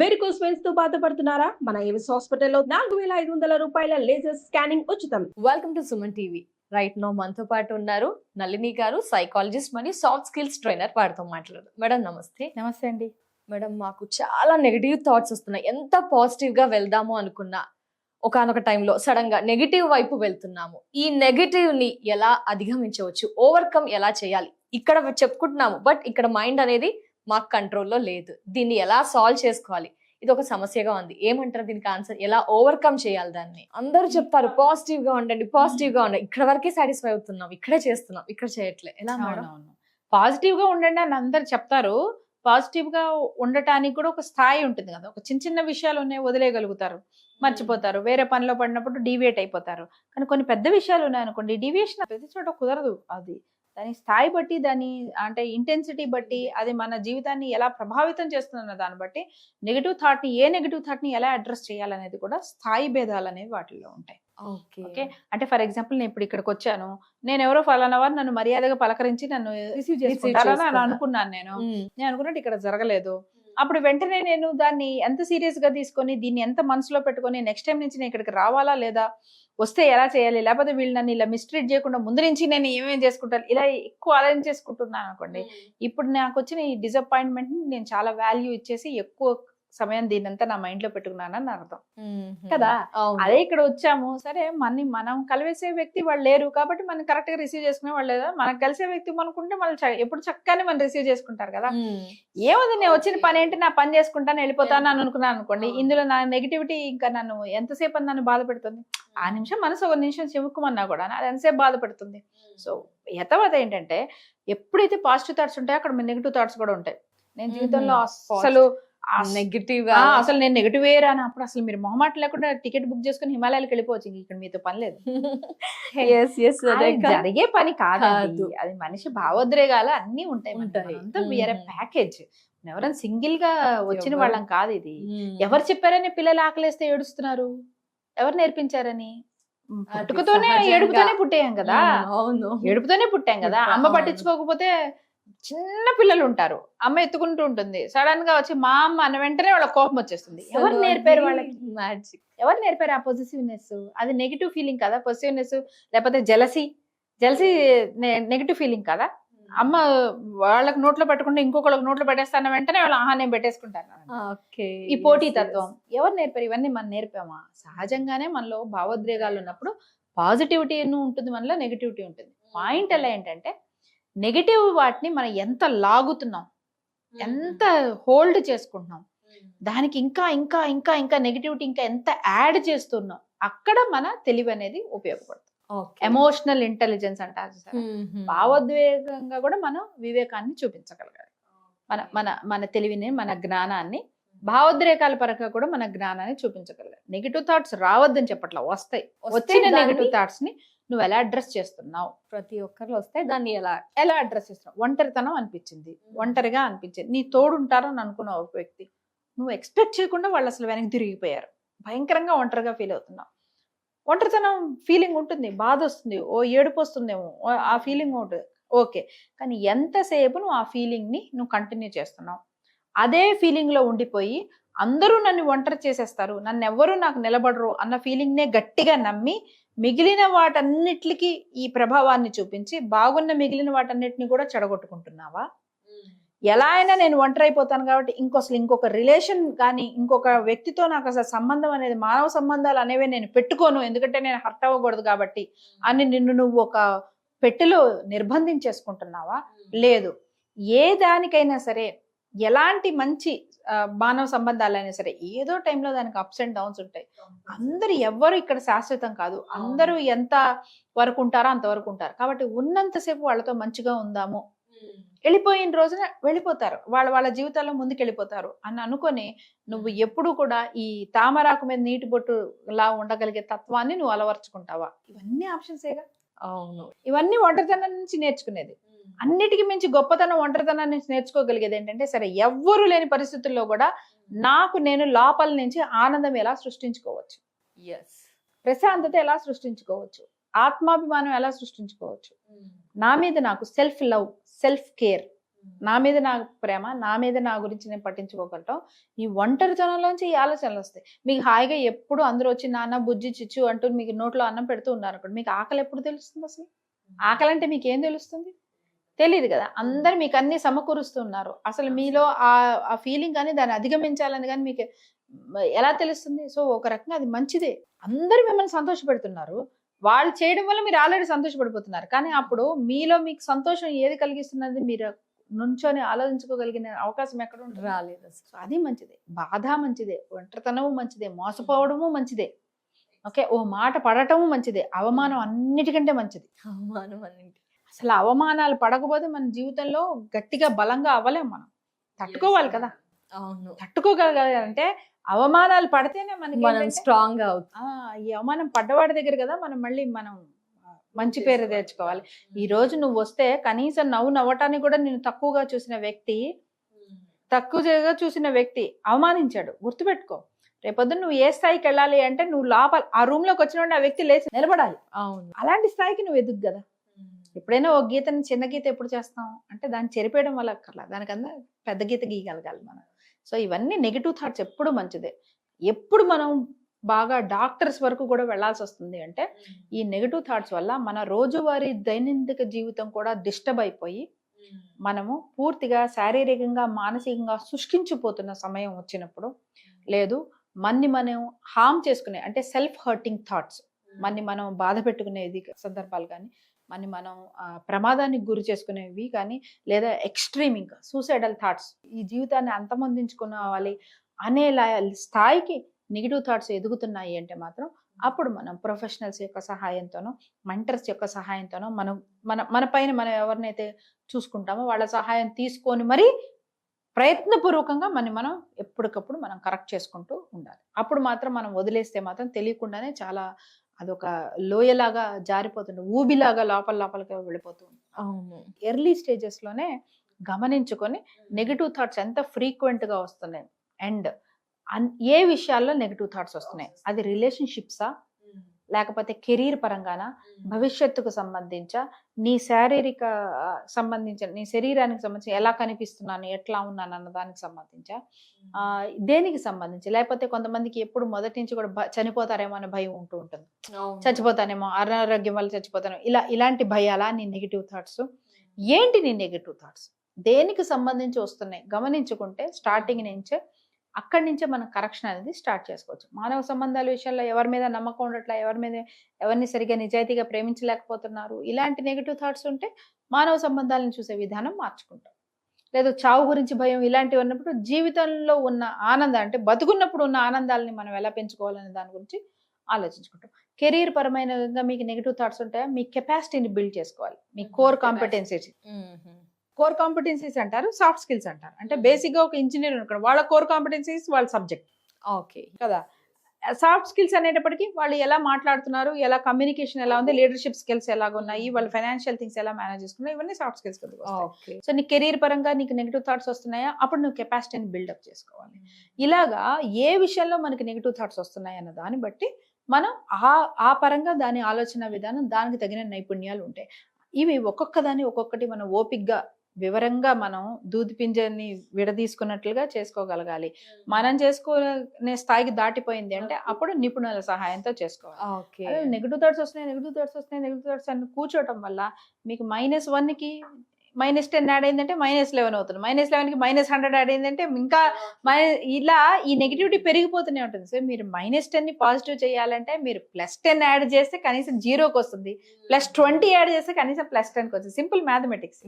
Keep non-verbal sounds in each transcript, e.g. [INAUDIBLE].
Varicose వెయిన్స్తో బాధపడుతున్నారా? మన Avis హాస్పిటల్లో నాలుగు వేల ఐదు వందల రూపాయల లేజర్ స్కానింగ్ ఉచితం. Welcome to Suman TV right now మనతో పాటు ఉన్నారు నళిని గారు సైకాలజిస్ట్ మరియు సాఫ్ట్ స్కిల్స్ ట్రైనర్ వారితో మాట్లాడదు. మేడం నమస్తే. నమస్తే అండి. మేడం మాకు చాలా నెగిటివ్ థాట్స్ వస్తున్నాయి. ఎంత పాజిటివ్గా వెళ్దాము అనుకున్నా ఒకనొక టైంలో సడన్గా నెగిటివ్ వైపు వెళ్తున్నాము. ఈ నెగిటివ్ని ఎలా అధిగమించవచ్చు? ఓవర్కమ్ ఎలా చేయాలి? ఇక్కడ చెప్పుకుంటున్నాము బట్ ఇక్కడ మైండ్ అనేది మాకు కంట్రోల్లో లేదు. దీన్ని ఎలా సాల్వ్ చేసుకోవాలి? ఇది ఒక సమస్యగా ఉంది. ఏమంటారు దీనికి ఆన్సర్? ఎలా ఓవర్కమ్ చేయాలి దాన్ని? అందరూ చెప్తారు పాజిటివ్గా ఉండండి పాజిటివ్గా ఉండండి. ఇక్కడ వరకే సాటిస్ఫై అవుతున్నాం ఇక్కడే చేస్తున్నాం ఇక్కడ చేయట్లే. ఎలా పాజిటివ్గా ఉండండి అని అందరు చెప్తారు. పాజిటివ్గా ఉండటానికి కూడా ఒక స్థాయి ఉంటుంది కదా. ఒక చిన్న చిన్న విషయాలు ఉన్నాయి వదిలేయగలుగుతారు మర్చిపోతారు. వేరే పనిలో పడినప్పుడు డీవియేట్ అయిపోతారు. కానీ కొన్ని పెద్ద విషయాలు ఉన్నాయి అనుకోండి డీవియేషన్ ప్రతి చోట కుదరదు అది. దాని స్థాయి బట్టి దాని అంటే ఇంటెన్సిటీ బట్టి అది మన జీవితాన్ని ఎలా ప్రభావితం చేస్తుందన్న దాన్ని బట్టి నెగిటివ్ థాట్ని ఏ నెగిటివ్ థాట్ని ఎలా అడ్రస్ చేయాలనేది కూడా స్థాయి భేదాలు అనేవి వాటిల్లో ఉంటాయి. ఓకే. అంటే ఫర్ ఎగ్జాంపుల్ నేను ఇప్పుడు ఇక్కడికి వచ్చాను. నేను ఎవరో ఫలానా వారు నన్ను మర్యాదగా పలకరించి నన్ను రిసీవ్ చేసుకుంటారని చేసుకుంటా. అనుకున్నాను నేను. నేను అనుకున్నట్టు ఇక్కడ జరగలేదు. అప్పుడు వెంటనే నేను దాన్ని ఎంత సీరియస్గా తీసుకొని దీన్ని ఎంత మనసులో పెట్టుకొని నెక్స్ట్ టైం నుంచి నేను ఇక్కడికి రావాలా లేదా? వస్తే ఎలా చేయాలి? లేకపోతే వీళ్ళు నన్ను ఇలా మిస్ట్రీట్ చేయకుండా ముందు నుంచి నేను ఏమేం చేసుకుంటాను? ఇలా ఎక్కువ ఆలోచన చేసుకుంటున్నాను అనుకోండి. ఇప్పుడు నాకు వచ్చిన ఈ డిసప్పాయింట్మెంట్ని నేను చాలా వాల్యూ ఇచ్చేసి ఎక్కువ సమయం దీనంతా నా మైండ్లో పెట్టుకున్నానని అర్థం. కదా? అదే ఇక్కడ వచ్చాము. సరే మన మనం కలిసే వ్యక్తి వాళ్ళు లేరు కాబట్టి మనం కరెక్ట్గా రిసీవ్ చేసుకునే వాళ్ళు లేదా? మనకు కలిసే వ్యక్తి మనకుంటే వాళ్ళు ఎప్పుడు చక్కగానే మనం రిసీవ్ చేసుకుంటారు కదా? ఏముంది నేను వచ్చిన పని ఏంటి? నా పని చేసుకుంటాను వెళ్ళిపోతాను అని అనుకున్నాను అనుకోండి. ఇందులో నా నెగిటివిటీ ఇంకా నన్ను ఎంతసేపు అని నన్ను బాధ పెడుతుంది? ఆ నిమిషం మనసు ఒక నిమిషం చెవుకుమన్నా కూడా అది ఎంతసేపు బాధ పెడుతుంది సో యథావత ఏంటంటే ఎప్పుడైతే పాజిటివ్ థాట్స్ ఉంటాయో అక్కడ నెగిటివ్ థాట్స్ కూడా ఉంటాయి. నేను జీవితంలో. అసలు అస్- నెగిటివ్ ఆ, అసలు నేను నెగిటివ్ అని అప్పుడు అసలు మీరు మొహమాట లేకుండా టికెట్ బుక్ చేసుకుని హిమాలయాలకు వెళ్ళిపోవచ్చు ఇంక ఇక్కడ మీతో పని లేదు. [LAUGHS] జరిగే పని కాదు. అది మనిషి భావోద్రేగాలు అన్ని ఉంటాయి ఉంటాయి. వేరే. ప్యాకేజ్ ఎవరైనా సింగిల్గా వచ్చిన వాళ్ళం కాదు ఇది. ఎవరు చెప్పారని పిల్లలు ఆకలేస్తే ఏడుస్తున్నారు? ఎవరు నేర్పించారని? సహజంగా. ఏడుపుతోనే పుట్టేయం కదా. అవును. ఏడుపుతోనే పుట్టాం కదా. అమ్మ. పట్టించుకోకపోతే చిన్న పిల్లలు ఉంటారు. అమ్మ ఎత్తుకుంటూ ఉంటుంది. సడన్గా వచ్చి మా అమ్మ అన్న వెంటనే వాళ్ళ కోపం వచ్చేస్తుంది. ఎవరు నేర్పారు వాళ్ళకి? మ్యాజిక్ ఎవరు నేర్పారు ఆ పొజిటివ్నెస్ అది నెగిటివ్ ఫీలింగ్ కదా? పొజిటివ్నెస్ లేకపోతే జలసి జలసి నెగిటివ్ ఫీలింగ్ కదా? అమ్మ వాళ్ళకి నోట్లో పెట్టుకుంటే ఇంకొకళ్ళకి నోట్లో పెట్టేస్తాను వెంటనే వాళ్ళు ఆహా నేను పెట్టేసుకుంటాను ఓకే. ఈ పోటీ తత్వం. ఎవరు నేర్పారు? ఇవన్నీ మనం నేర్పామా? సహజంగానే మనలో భావోద్రేగాలు ఉన్నప్పుడు పాజిటివిటీ ఉంటుంది మనలో నెగిటివిటీ ఉంటుంది. పాయింట్ ఎలా ఏంటంటే నెగిటివ్ వాటిని మనం ఎంత లాగుతున్నాం ఎంత హోల్డ్ చేసుకుంటున్నాం దానికి ఇంకా ఇంకా ఇంకా ఇంకా నెగిటివిటీ ఇంకా ఎంత యాడ్ చేస్తున్నాం అక్కడ మన తెలివి అనేది ఉపయోగపడుతుంది. ఎమోషనల్ ఇంటెలిజెన్స్ అంటారు? భావోద్వేగంగా కూడా మనం వివేకాన్ని చూపించగలగాలి. మన మన మన తెలివిని మన జ్ఞానాన్ని భావోద్రేకాల పరంగా కూడా మన జ్ఞానాన్ని చూపించగలగాలి. నెగిటివ్ థాట్స్ రావద్దని చెప్పట్లా వస్తాయి. వస్తే వచ్చిన నెగిటివ్ థాట్స్ని నువ్వు ఎలా అడ్రస్ చేస్తున్నావు? ప్రతి ఒక్కరు వస్తే దాన్ని ఎలా ఎలా అడ్రస్ చేస్తున్నావు? ఒంటరితనం అనిపించింది. ఒంటరిగా అనిపించింది. నీ తోడుంటారని అనుకున్న ఒక వ్యక్తి. నువ్వు ఎక్స్పెక్ట్ చేయకుండా వాళ్ళు అసలు వెనక్కి తిరిగిపోయారు. భయంకరంగా ఒంటరిగా ఫీల్ అవుతున్నావు. ఒంటరితనం ఫీలింగ్ ఉంటుంది బాధ వస్తుంది ఓ ఏడుపు వస్తుందేమో ఓ ఆ ఫీలింగ్ ఉంటుంది ఓకే. కానీ ఎంతసేపు నువ్వు ఆ ఫీలింగ్ని నువ్వు కంటిన్యూ చేస్తున్నావు? అదే ఫీలింగ్లో ఉండిపోయి అందరూ నన్ను ఒంటరి చేసేస్తారు నన్ను ఎవ్వరూ నాకు నిలబడరు అన్న ఫీలింగ్నే గట్టిగా నమ్మి మిగిలిన వాటన్నిటికి ఈ ప్రభావాన్ని చూపించి బాగున్న మిగిలిన వాటన్నిటిని కూడా చెడగొట్టుకుంటున్నావా? ఎలా అయినా నేను ఒంటరి అయిపోతాను కాబట్టి ఇంకో అసలు ఇంకొక రిలేషన్ కానీ ఇంకొక వ్యక్తితో నాకు అసలు సంబంధం అనేది మానవ సంబంధాలు అనేవి నేను పెట్టుకోను. ఎందుకంటే నేను హర్ట్ అవ్వకూడదు కాబట్టి. అని నిన్ను నువ్వు ఒక పెట్టెలో నిర్బంధించేసుకుంటున్నావా? లేదు. ఏ దానికైనా సరే ఎలాంటి మంచి మానవ సంబంధాలైనా సరే ఏదో టైంలో దానికి అప్స్ అండ్ డౌన్స్ ఉంటాయి. అందరు ఎవ్వరు ఇక్కడ శాశ్వతం కాదు. అందరూ ఎంత వరకు ఉంటారో అంతవరకు ఉంటారు. కాబట్టి ఉన్నంతసేపు వాళ్ళతో మంచిగా ఉందాము. వెళ్ళిపోయిన రోజున వెళ్ళిపోతారు. వాళ్ళ వాళ్ళ జీవితాల్లో ముందుకు వెళ్ళిపోతారు అని అనుకొని నువ్వు ఎప్పుడు కూడా ఈ తామరాకు మీద నీటి బొట్టు లా ఉండగలిగే తత్వాన్ని నువ్వు అలవర్చుకుంటావా? ఇవన్నీ ఆప్షన్సేగా అవును. ఇవన్నీ ఒంటరితనం నుంచి నేర్చుకునేది. అన్నిటికీ మించి గొప్పతనం ఒంటరితనం నుంచి నేర్చుకోగలిగేది ఏంటంటే సరే ఎవ్వరు లేని పరిస్థితుల్లో కూడా నాకు నేను లోపల నుంచి ఆనందం ఎలా సృష్టించుకోవచ్చు? ఎస్ ప్రశాంతత ఎలా సృష్టించుకోవచ్చు? ఆత్మాభిమానం ఎలా సృష్టించుకోవచ్చు? నా మీద నాకు సెల్ఫ్ లవ్ సెల్ఫ్ కేర్ నా మీద నా ప్రేమ నా మీద నా గురించి నేను పట్టించుకోగలటం. ఈ ఒంటరితనంలోంచి ఈ ఆలోచనలు వస్తాయి. మీకు హాయిగా ఎప్పుడు అందరూ వచ్చి నాన్న బుజ్జి చిచ్చు అంటూ మీకు నోట్లో అన్నం పెడుతూ ఉన్నారు అనుకోండి మీకు ఆకలి ఎప్పుడు తెలుస్తుంది అసలు? ఆకలి అంటే మీకు ఏం తెలుస్తుంది? తెలియదు కదా. అందరు మీకు అన్ని సమకూరుస్తున్నారు అసలు మీలో ఆ ఫీలింగ్ కానీ దాన్ని అధిగమించాలని కానీ మీకు ఎలా తెలుస్తుంది? సో ఒక రకంగా అది మంచిదే. అందరూ మిమ్మల్ని సంతోషపెడుతున్నారు. వాళ్ళు చేయడం వల్ల మీరు ఆల్రెడీ సంతోషపడిపోతున్నారు. కానీ అప్పుడు మీలో మీకు సంతోషం ఏది కలిగిస్తున్నది మీరు నుంచొని ఆలోచించుకోగలిగిన అవకాశం ఎక్కడ ఉంటుంది? రాలేదు అసలు. అది మంచిదే. బాధ మంచిదే. ఒంటరితనము మంచిదే. మోసపోవడము మంచిదే. ఓకే? ఓ మాట పడటము మంచిదే. అవమానం అన్నిటికంటే మంచిది. అవమానం అన్నింటి. అసలు అవమానాలు పడకపోతే మన జీవితంలో గట్టిగా బలంగా అవ్వలేం మనం. తట్టుకోవాలి కదా. అవును. తట్టుకోగలగాలంటే అవమానాలు పడితేనే మనకి మనం స్ట్రాంగ్గా అవుతాం. ఆ, ఈ అవమానం పడ్డవాడి దగ్గర కదా మనం మళ్ళీ మనం మంచి పేరు తెచ్చుకోవాలి. ఈ రోజు నువ్వు వస్తే కనీసం నవ్వు నవ్వటానికి కూడా నేను తక్కువగా చూసిన వ్యక్తి తక్కువగా చూసిన వ్యక్తి అవమానించాడు. గుర్తుపెట్టుకో. రేపొద్దున నువ్వు ఏ స్థాయికి వెళ్ళాలి అంటే నువ్వు లోపల ఆ రూమ్లోకి వచ్చిన ఆ వ్యక్తి లేచి నిలబడాలి. అవును. అలాంటి స్థాయికి నువ్వు ఎదుగు కదా. ఎప్పుడైనా ఒక గీతని చిన్న గీత ఎప్పుడు చేస్తాం? అంటే దాన్ని చెరిపేయడం వల్ల అక్కర్లా. దానికన్నా పెద్ద గీత గీయగలగాలి మనం. సో ఇవన్నీ నెగిటివ్ థాట్స్ ఎప్పుడు మంచిదే. ఎప్పుడు మనం బాగా డాక్టర్స్ వరకు కూడా వెళ్ళాల్సి వస్తుంది అంటే ఈ నెగిటివ్ థాట్స్ వల్ల మన రోజువారీ దైనందిక జీవితం కూడా డిస్టర్బ్ అయిపోయి మనము పూర్తిగా శారీరకంగా మానసికంగా శుష్కించిపోతున్న సమయం వచ్చినప్పుడు లేదు మన్ని మనం హామ్ చేసుకునే అంటే సెల్ఫ్ హర్టింగ్ థాట్స్ మన్ని మనం బాధ పెట్టుకునేది సందర్భాలు కానీ అని మనం ప్రమాదానికి గురి చేసుకునేవి కానీ లేదా ఎక్స్ట్రీమ్ ఇంకా సూసైడల్ థాట్స్ ఈ జీవితాన్ని అంతమొందించుకోవాలి అనే స్థాయికి నెగిటివ్ థాట్స్ ఎదుగుతున్నాయి అంటే మాత్రం అప్పుడు మనం ప్రొఫెషనల్స్ యొక్క సహాయంతోనో మెంటర్స్ యొక్క సహాయంతోనో మనం మన మన పైన మనం ఎవరినైతే చూసుకుంటామో వాళ్ళ సహాయం తీసుకొని మరి ప్రయత్నపూర్వకంగా మనం మనం ఎప్పటికప్పుడు మనం కరెక్ట్ చేసుకుంటూ ఉండాలి. అప్పుడు మాత్రం మనం వదిలేస్తే మాత్రం తెలియకుండానే చాలా అదొక లోయలాగా జారిపోతుంది ఊబిలాగా లోపల లోపలికి వెళ్ళిపోతుంది అవును. ఎర్లీ స్టేజెస్లోనే గమనించుకొని నెగిటివ్ థాట్స్ ఎంత ఫ్రీక్వెంట్గా వస్తున్నాయి. అండ్ ఏ విషయాల్లో నెగిటివ్ థాట్స్ వస్తున్నాయి? అది రిలేషన్షిప్సా లేకపోతే కెరీర్ పరంగానా భవిష్యత్తుకు సంబంధించా నీ శారీరక సంబంధించిన నీ శరీరానికి సంబంధించి ఎలా కనిపిస్తున్నాను ఎట్లా ఉన్నాను అన్న దానికి సంబంధించా? దేనికి సంబంధించి? లేకపోతే కొంతమందికి ఎప్పుడు మొదటి నుంచి కూడా చనిపోతారేమో అనే భయం ఉంటూ ఉంటుంది. చచ్చిపోతానేమో అనారోగ్యం వల్ల చచ్చిపోతాను. ఇలా ఇలాంటి భయాలా నీ నెగిటివ్ థాట్స్ ఏంటి నీ నెగిటివ్ థాట్స్ దేనికి సంబంధించి వస్తున్నాయి? గమనించుకుంటే స్టార్టింగ్ నుంచే అక్కడి నుంచే మనం కరెక్షన్ అనేది స్టార్ట్ చేసుకోవచ్చు. మానవ సంబంధాల విషయంలో ఎవరి మీద నమ్మకం ఉండట్లా ఎవరి మీద ఎవరిని సరిగా నిజాయితీగా ప్రేమించలేకపోతున్నారు ఇలాంటి నెగిటివ్ థాట్స్ ఉంటే మానవ సంబంధాలను చూసే విధానం మార్చుకుంటాం. లేదు చావు గురించి భయం ఇలాంటివి ఉన్నప్పుడు జీవితంలో ఉన్న ఆనందం అంటే బతుకున్నప్పుడు ఉన్న ఆనందాలని మనం ఎలా పెంచుకోవాలనే దాని గురించి ఆలోచించుకుంటాం. కెరీర్ పరమైన విధంగా మీకు నెగిటివ్ థాట్స్ ఉంటాయా? మీ కెపాసిటీని బిల్డ్ చేసుకోవాలి. మీ కోర్ కాంపిటెన్సీస్. కోర్ కాంపిటెన్సీస్ అంటారు సాఫ్ట్ స్కిల్స్ అంటారు. అంటే బేసిక్గా ఒక ఇంజనీర్ అనుకోండి వాళ్ళ కోర్ కాంపిటెన్సీస్ వాళ్ళ సబ్జెక్ట్ ఓకే. కదా? సాఫ్ట్ స్కిల్స్ అనేటప్పటికి వాళ్ళు ఎలా మాట్లాడుతున్నారు ఎలా కమ్యూనికేషన్ ఎలా ఉంది లీడర్షిప్ స్కిల్స్ ఎలాగ ఉన్నాయి వాళ్ళ ఫైనాన్షియల్ థింగ్స్ ఎలా మేనేజ్ చేసుకున్నారు ఇవన్నీ సాఫ్ట్ స్కిల్స్ ఓకే. సో నీ కెరీర్ పరంగా నీకు నెగిటివ్ థాట్స్ వస్తున్నాయా? అప్పుడు నువ్వు కెపాసిటీని బిల్డప్ చేసుకోవాలి. ఇలాగా ఏ విషయంలో మనకి నెగిటివ్ థాట్స్ వస్తున్నాయి అన్న దాన్ని బట్టి మనం ఆ ఆ పరంగా దాని ఆలోచన విధానం దానికి తగిన నైపుణ్యాలు ఉంటాయి. ఇవి ఒక్కొక్క దాన్ని ఒక్కొక్కటి మనం ఓపిక్గా వివరంగా మనం దూది పింజని విడదీసుకున్నట్లుగా చేసుకోగలగాలి. మనం చేసుకునే స్థాయికి దాటిపోయింది అంటే అప్పుడు నిపుణుల సహాయంతో చేసుకోవాలి. నెగిటివ్ థాట్స్ వస్తున్నాయి నెగిటివ్ థాట్స్ వస్తున్నాయి నెగిటివ్ థాట్స్ అని కూర్చోవటం వల్ల మీకు మైనస్కి మైనస్ టెన్ యాడ్ అయిందంటే మైనస్ లెవెన్ అవుతుంది. మైనస్కి మైనస్ హండ్రెడ్ యాడ్ అయిందంటే ఇంకా ఇలా ఈ నెగిటివిటీ పెరిగిపోతూనే ఉంటుంది. సో మీరు మైనస్ టెన్ని పాజిటివ్ చేయాలంటే మీరు ప్లస్ టెన్ యాడ్ చేస్తే కనీసం జీరోకి వస్తుంది. ప్లస్ ట్వంటీ యాడ్ చేస్తే కనీసం ప్లస్ టెన్కి వస్తుంది. సింపుల్ మ్యాథమెటిక్స్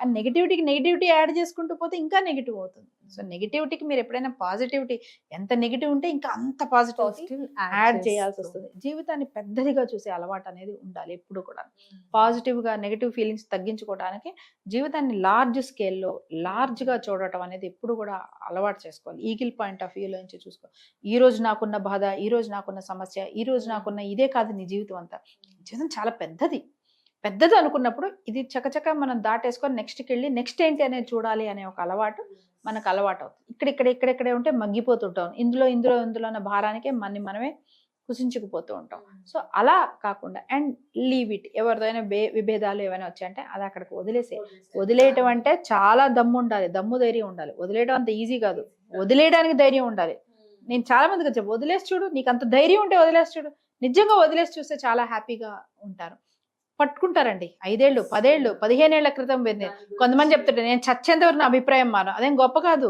అండ్ నెగిటివిటీకి నెగిటివిటీ యాడ్ చేసుకుంటూ పోతే ఇంకా నెగిటివ్ అవుతుంది. సో నెగిటివిటీకి మీరు ఎప్పుడైనా పాజిటివిటీ ఎంత నెగిటివ్ ఉంటే ఇంకా అంత పాజిటివ్ యాడ్ చేయాల్సి వస్తుంది జీవితాన్ని పెద్దదిగా చూసే అలవాటు అనేది ఉండాలి ఎప్పుడు కూడా. పాజిటివ్గా నెగిటివ్ ఫీలింగ్స్ తగ్గించుకోవడానికి జీవితాన్ని లార్జ్ స్కేల్లో లార్జ్గా చూడటం అనేది ఎప్పుడు కూడా అలవాటు చేసుకోవాలి. ఈగిల్ పాయింట్ ఆఫ్ వ్యూలో నుంచి చూసుకో. ఈ రోజు నాకున్న బాధ ఈ రోజు నాకున్న సమస్య ఈ రోజు నాకున్న ఇదే కాదు నీ జీవితం అంతా. జీవితం చాలా పెద్దది. పెద్దది అనుకున్నప్పుడు ఇది చకచక మనం దాటేసుకొని నెక్స్ట్కి వెళ్ళి నెక్స్ట్ ఏంటి అనేది చూడాలి అనే ఒక అలవాటు మనకు అలవాటు అవుతుంది ఇక్కడ ఇక్కడ ఇక్కడెక్కడే ఉంటే మగ్గిపోతుంటాం. ఇందులో ఇందులో ఇందులో ఉన్న భారానికే మన మనమే కుసించుకుపోతూ ఉంటాం. సో అలా కాకుండా అండ్ లీవ్ ఇట్. ఎవరిదైనా బే విభేదాలు ఏమైనా వచ్చాయంటే అది అక్కడికి వదిలేసే వదిలేయటం అంటే చాలా దమ్ము ఉండాలి. దమ్ము ధైర్యం ఉండాలి. వదిలేయడం అంత ఈజీ కాదు. వదిలేయడానికి ధైర్యం ఉండాలి. నేను చాలా మందికి చెప్పు వదిలేసి చూడు నీకు అంత ధైర్యం ఉంటే వదిలేసి చూడు. నిజంగా వదిలేసి చూస్తే చాలా హ్యాపీగా ఉంటారు. పట్టుకుంటారండి. ఐదేళ్ళు పదేళ్ళు పదిహేనేళ్ళ క్రితం కొంతమంది చెప్తుంటే నేను చచ్చేంత వరకు నా అభిప్రాయం మారు. అదేం గొప్ప కాదు.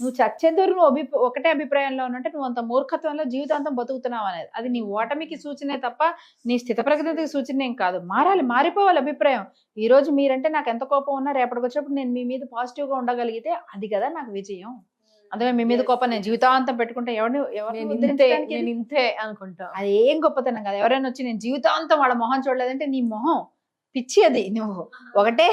నువ్వు చచ్చేంత వరకు నువ్వు అభి ఒకటే అభిప్రాయంలో ఉన్నట్టే నువ్వు అంత మూర్ఖత్వంలో జీవితాంతం బతుకుతున్నావు అనేది. అది నీ ఓటమికి సూచనే తప్ప నీ స్థిత ప్రగతికి సూచన ఏం కాదు. మారాలి మారిపోవాలి అభిప్రాయం. ఈ రోజు మీరంటే నాకు ఎంత కోపం ఉన్నా రేపటికి వచ్చినప్పుడు నేను మీ మీద పాజిటివ్గా ఉండగలిగితే అది కదా నాకు విజయం. అందుకే మీ మీద కోపం నేను జీవితాంతం పెట్టుకుంటే ఎవరిని ఎవరిని ఇంతే ఉద్ధరించడానికి నేను ఇంతే అనుకుంటా. అది ఏం గొప్పతనం కాదు. ఎవరైనా వచ్చి నేను జీవితాంతం వాళ్ళ మొహం చూడలేదంటే నీ మొహం పిచ్చి అది నువ్వు. ఒకటే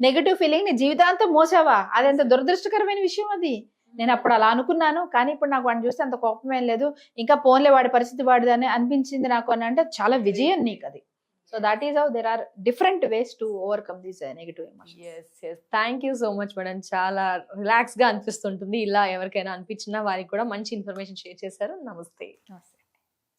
నెగటివ్ ఫీలింగ్ నీ జీవితాంతం మోసావా? అది ఎంత దురదృష్టకరమైన విషయం అది. నేను అప్పుడు అలా అనుకున్నాను. కానీ ఇప్పుడు నాకు వాడిని చూస్తే అంత కోపం ఏం లేదు. ఇంకా పోన్లే వాడి పరిస్థితి వాడిదని అనిపించింది నాకు అని అంటే చాలా విజయం నీకు అది so that is how there are different ways to overcome these negative emotions yes thank you so much madam చాలా రిలాక్స్గా అనిపిస్తుంటుంది. ఇలా ఎవరికైనా అనిపించినా వారికి కూడా మంచి ఇన్ఫర్మేషన్ షేర్ చేశారు. నమస్తే నమస్తే